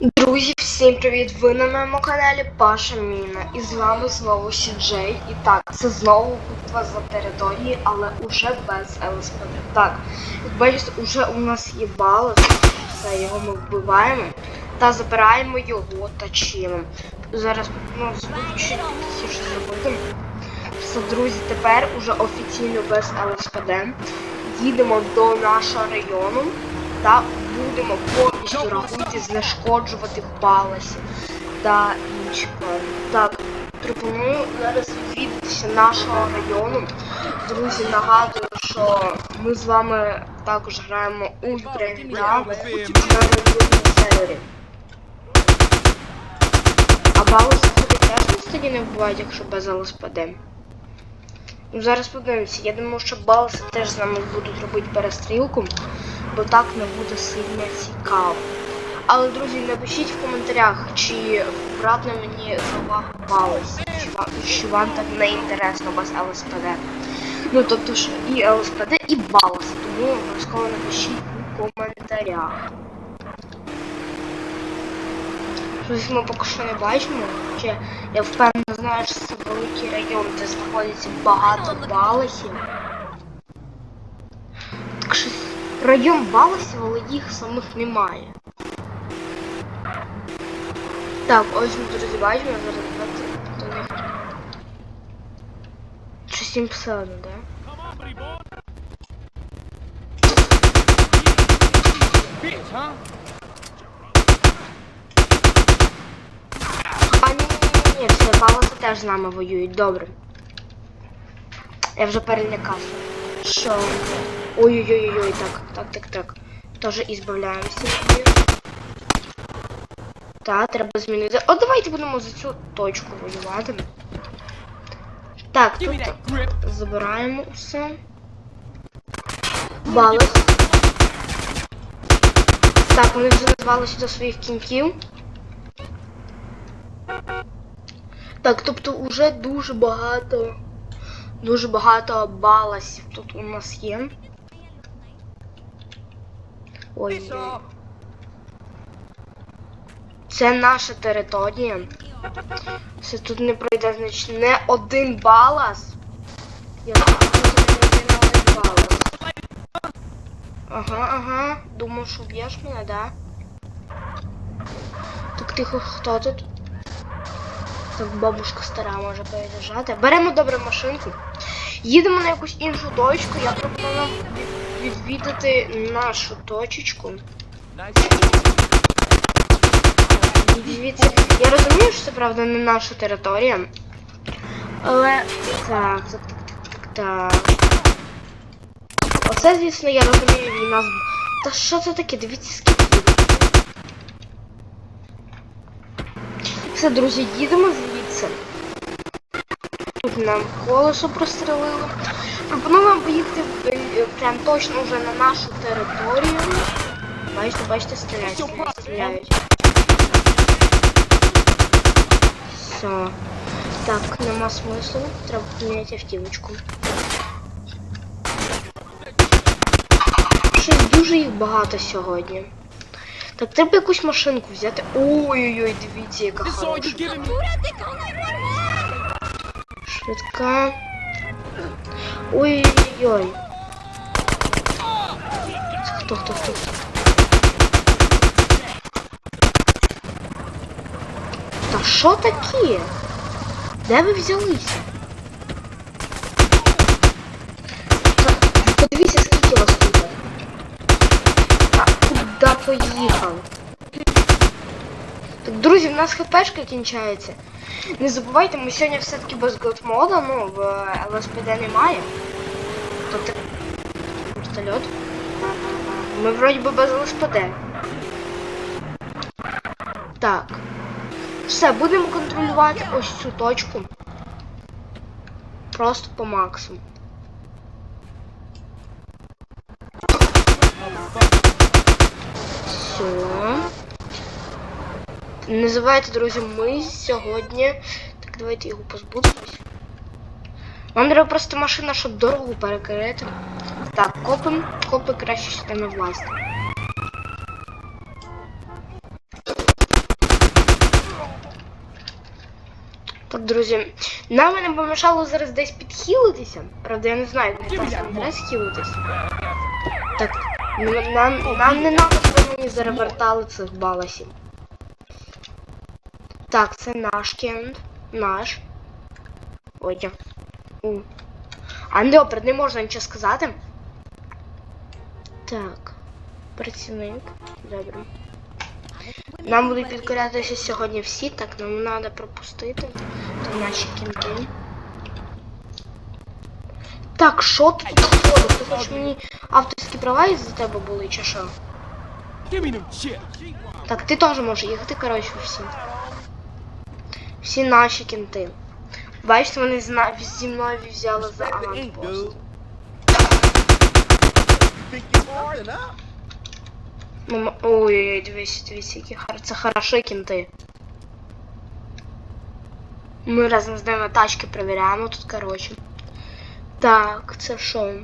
Друзі, всім привіт! Ви на моєму каналі Паша Міна. І з вами знову Сіджей. І так, це знову битва за території, але уже без ЛСПД. Так, як бачите, уже у нас є баланс. Все, його ми вбиваємо. Та забираємо його та чимом. Зараз ну, звучить тихіше зробити. Все, друзі, тепер уже офіційно без ЛСПД. Їдемо до нашого району та будемо повністю рахуйте знешкоджувати баласі та інші. Так, пропоную зараз відвідатися нашого району. Друзі, нагадую, що ми з вами також граємо у Ukraine Now на новому сервері. А баласи теж тоді не вбивають, якщо без ЛСПД. Ну, зараз подивимося. Я думаю, що баласи теж з нами будуть робити перестрілку, бо так не буде сильно цікаво. Але, друзі, напишіть в коментарях, чи вкратно мені увагу балас, чи вам, так не інтересно без ЛСПД. Ну, тобто що і ЛСПД, і балас, тому обов'язково напишіть у коментарях. Щось ми поки що не бачимо. Ще я впевнено знаю, що це великий район, де знаходиться багато баласів. Так що район баласів, але їх самих немає. Так, ось ми друзі бачимо, зараз до них. Щось їм все одно, да? А ні, ні, ні, все, баласи теж з нами воюють, добре. Я вже перелякався. Що? Ой-ой-ой-ой, так, так, так, так. Тоже і збавляємося. Так, треба змінити. О, давайте будемо за цю точку воювати. Так, тут забираємо все. Балас. Так, вони вже назвалися до своїх кінців. Так, тобто уже дуже багато. Дуже багато баласів тут у нас є. Ой. Це наша територія. Все тут не пройде, значить, не один балас. Я тут не один балас. Ага, ага. Думав, що б'єш мене, да? Так тихо, хто тут? Так бабушка стара може переїжджати. Беремо добре машинку. Їдемо на якусь іншу точку. Я пропоную відвідати нашу точечку. Дивіться, я розумію, що це правда не наша територія. Але так, так, так, так, так. Оце, звісно, я розумію війна з. Та що це таке? Дивіться, скільки. Все, друзі, їдемо звідси. Тут нам колесо прострелило. Пропоную вам поїхати е, прям точно вже на нашу територію. Бачите, бачите, стріляють, стріляють, стріляють. Все. Так, нема смислу. Треба поміняти автівочку. Щось дуже їх багато сьогодні. Так, треба якусь машинку взяти. Ой-ой-ой, дивіться, яка хороша. Швидка. Ой-ой-ой. Хто, хто, хто? Та що таке? Де ви взялися? Подивіться, скільки вас тут. А куди поїхав? Так, друзі, в нас хпшка кінчається. Не забувайте, ми сьогодні все-таки без годмода, ну, в е, ЛСПД немає. Тобто вертольот. Ми вроді би без ЛСПД. Так. Все, будемо контролювати ось цю точку. Просто по максимуму. Все. Не друзі, ми сьогодні. Так, давайте його позбудемось. Нам треба просто машина, щоб дорогу перекрити. Так, копим, копи краще системи власти. Так, друзі, нам не помішало зараз десь підхилитися. Правда, я не знаю, де там треба схилитися. Так, нам, нам не надо, щоб мені заревертали цих баласів. Так, це наш кент. Наш. Ой, У. А не, не можна нічого сказати. Так. Працівник. Добре. Нам будуть підкорятися сьогодні всі, так нам треба пропустити. То наші кінти. Так, що тут виходить? Ти хочеш мені авторські права із-за тебе були, чи що? Так, ти теж можеш їхати, коротше, всі. Всі наші кінти. Бачите, вони зі мною взяли за аванпост. Ну, Ой-ой-ой, дивись, дивись, які хар... це хороші кінти. Ми разом з ними тачки перевіряємо тут, коротше. Так, це що?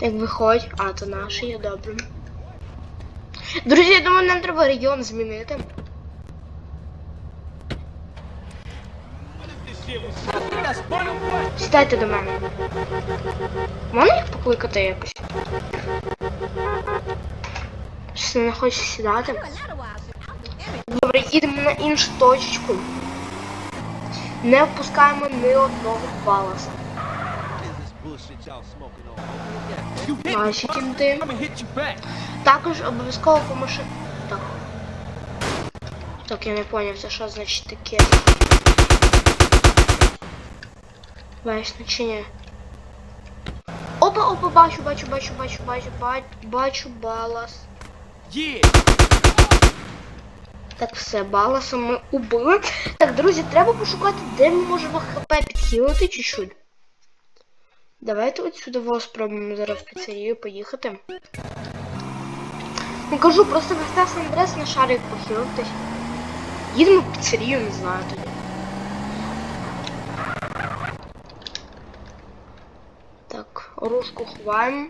Так, виходь. А, то наші є добре. Друзі, я думаю, нам треба регіон змінити. Сідайте до мене. Можна їх покликати якось? Щось не хоче сідати. Добре, їдемо на іншу точечку. Не впускаємо ні одного баласа. Наші кінти. Також обов'язково по машині. Так. Так, я не поняв, це що значить таке. Бачно чи ні? Опа, опа, бачу, бачу, бачу, бачу, бачу, бачу, бачу балас. Yeah. Так, все, баласа ми убили. Так, друзі, треба пошукати, де ми можемо хп підхилити чуть-чуть. Давайте от сюди спробуємо зараз в піцерію поїхати. Ну кажу, просто вести Сан Андрес на шарик похилитись. Їдемо в піцерію, не знаю тоді. Так, оружку ховаємо.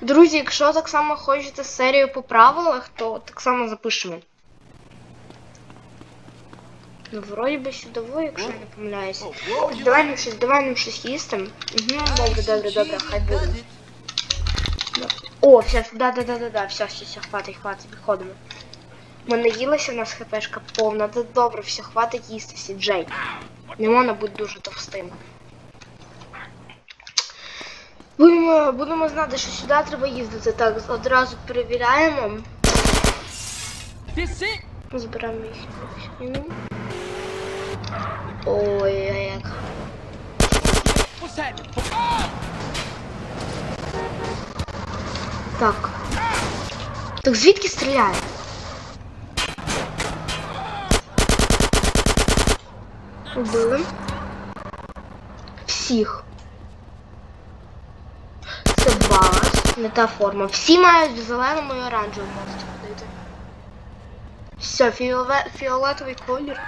Друзі, якщо так само хочете серію по правилах, то так само запишемо. Ну, вроді би сюдово, якщо я не помиляюся. Так, давай нам щось, давай нам щось їсти. Угу, добре, добре, добре, хай буде. О, все, да, да, да, да, да, все, все, все, хватить, хватить, виходимо. Ми наїлися, у нас хпшка повна, да добре, все, хватить їсти, сіджей. Не можна бути дуже товстим. Будемо, будемо знати, що сюди треба їздити. Так, одразу перевіряємо. It? Збираємо їх. Ой, як. Так. Так звідки стріляє? Убили. Всіх. Це балас, не та форма. Всі мають зеленому і оранжевому можуть ходити. Все, фіоле... фіолетовий колір.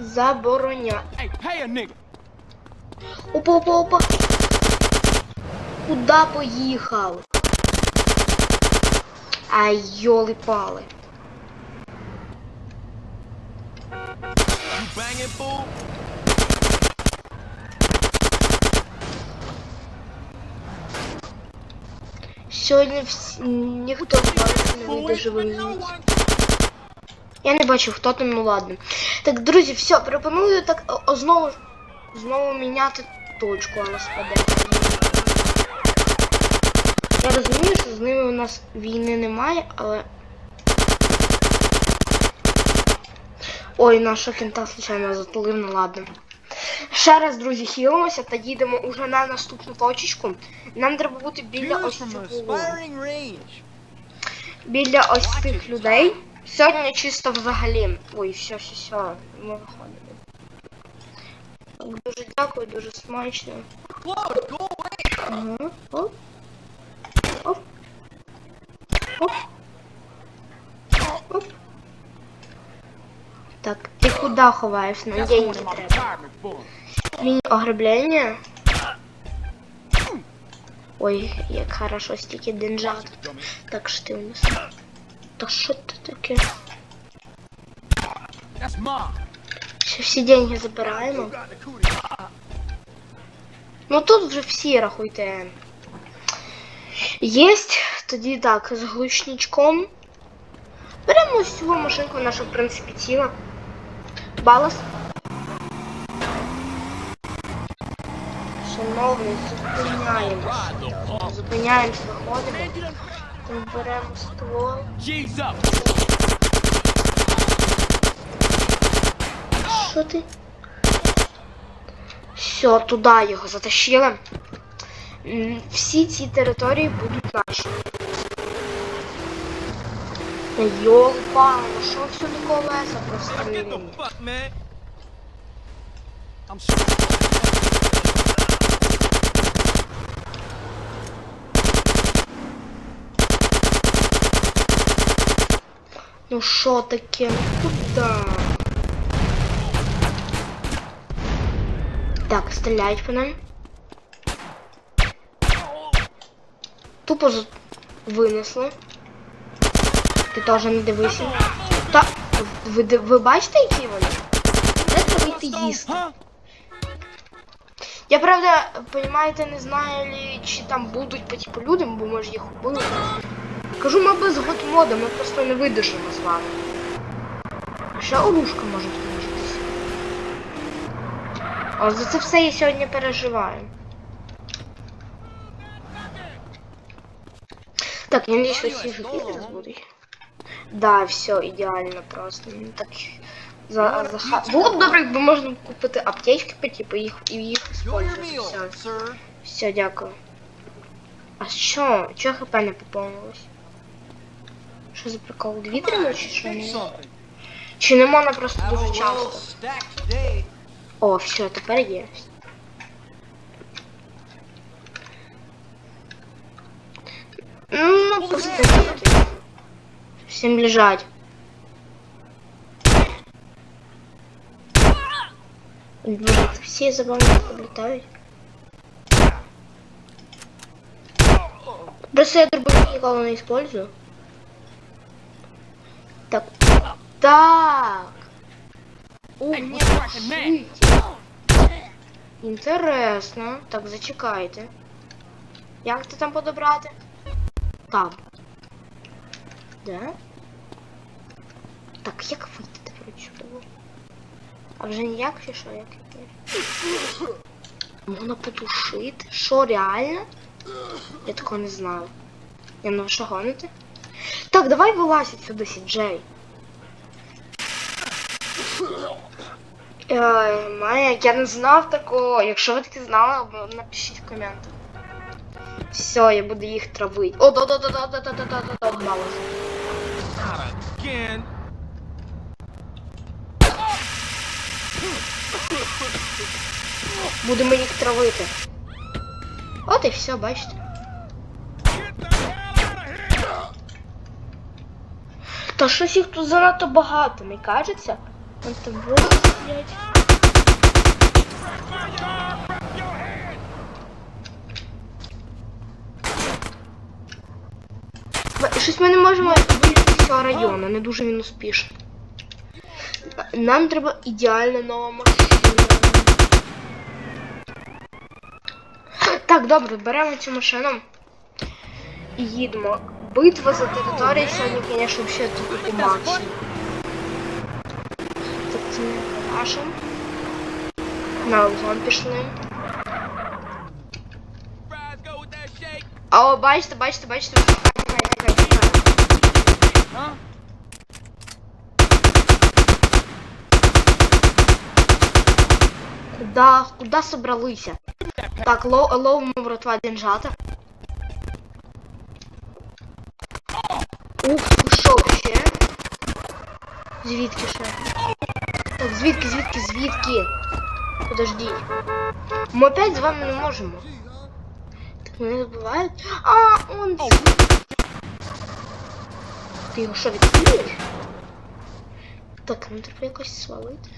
Забороня. Опа, опа, опа. Куда поїхав? Ай, йоли-пали. You Сьогодні всі... ніхто з вас не вийде живим. Я не бачу, хто там, ну ладно. Так, друзі, все, пропоную так о, о, знову знову міняти точку, але спаде. Я розумію, що з ними у нас війни немає, але. Ой, наша кента случайно затулив, ну ладно. Ще раз, друзі, хілимося та їдемо уже на наступну точечку. Нам треба бути біля ось цього. range. Біля ось цих людей. Сьогодні чисто взагалі. Ой, все, все, все, ми виходимо. Так, Дуже дякую, дуже смачно. Lord, go away. Ага. Оп. Оп. Оп. Оп. Так, ти куди ховаєш? Нам That's деньги one of my треба. Funds. Ой, як хорошо, стільки деньжат. Так що ти у нас. Та що це таке? Ще всі деньги забираємо. Ну тут вже всі рахуйте. Єсть. Тоді так, з глушничком. Беремо ось цю машинку, наша, в принципі, ціла. Балас. Шановний, зупиняємося. Зупиняємося, виходимо. Беремо ствол. Що ти? Все, туди його затащили. Всі ці території будуть наші. Та Йолпа, ну що все до колеса прострілені? Ну що таке? Ну куди? Так, стріляють по нам. Тупо з... винесли. Ти теж не дивися. Та ви, ви бачите, які вони? Де треба йти їсти? Я правда, понімаєте, не знаю, лі- чи там будуть по типу людям, бо може їх убили. Кажу, ми без готмода, ми просто не видержимо з вами. А ще оружка може скінчитися. А за це все я сьогодні переживаю. Так, я що всі живі зараз будуть. Да, все, ідеально просто. Ну, так за, за ха- Було б добре, якби можна купити аптечки, по типу, їх і їх использувати. Все, все, дякую. А що? Чого хп не поповнилось? Що за прикол? Дві тримав чи що? Не? Чи нема на просто дуже часто? О, все, тепер є. Ну, просто всім лежать. Блин, все забавно подлетают. Просто я дробовик никого не использую. Так. Так. Man? Інтересно. Так, зачекайте. Як це там подобрати? Там. Де? Так, як вийти тепер чудово? А вже ніяк чи що, як яке? Можна потушити? Що, реально? Я такого не знаю. Я ну що гоните? Так, давай вилазь сюди, Сіджей. Ой, Майя, я не знав такого. Якщо ви таки знали, напишіть в коментах. Все, я буду їх травити. О, да да да да да да да да да да. Будемо їх травити. От і все, бачите. Та щось їх тут занадто багато, не кажеться? Вон там двоє сидять. Щось ми не можемо вийти з цього району, не дуже він успішний. Нам треба ідеальна нова машина. Так, добре, беремо цю машину і їдемо битва за територію сьогодні, звісно, взагалі тут максимум. Так, це не наша. На углом пішли. А, о, бачите, бачите, бачите, тікає, тікає, тікає. Куда, куда собралися? Так, лоу, лоу, братва, денжата. Ух, що ще? Звідки ще? Так, звідки, звідки, звідки? Подождіть. Ми опять з вами не можемо. Так мене забувають. А, он. Ти його що відкриєш? Так, нам треба якось свалити.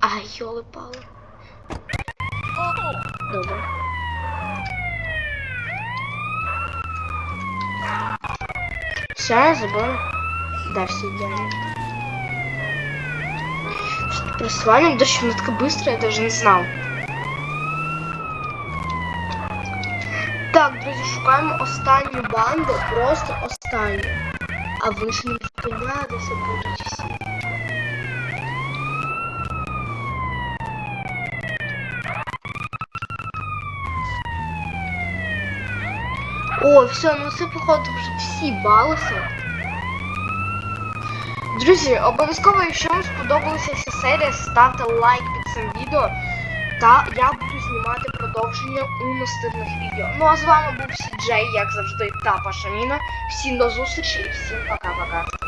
Ай, йоли пали. Добре. Сейчас было. Да, все идеально. Что-то да дождь настолько быстро, я даже не знал. Так, друзья, шукаем останню банду, просто останню. А ви ще не представляєте, все будуть О, все, ну це походу вже всі балися. Друзі, обов'язково, якщо вам сподобалася ця серія, ставте лайк під цим відео. Та я буду знімати продовження у наступних відео. Ну а з вами був Сіджей, як завжди, та Пашаміна. Всім до зустрічі і всім пока-пока.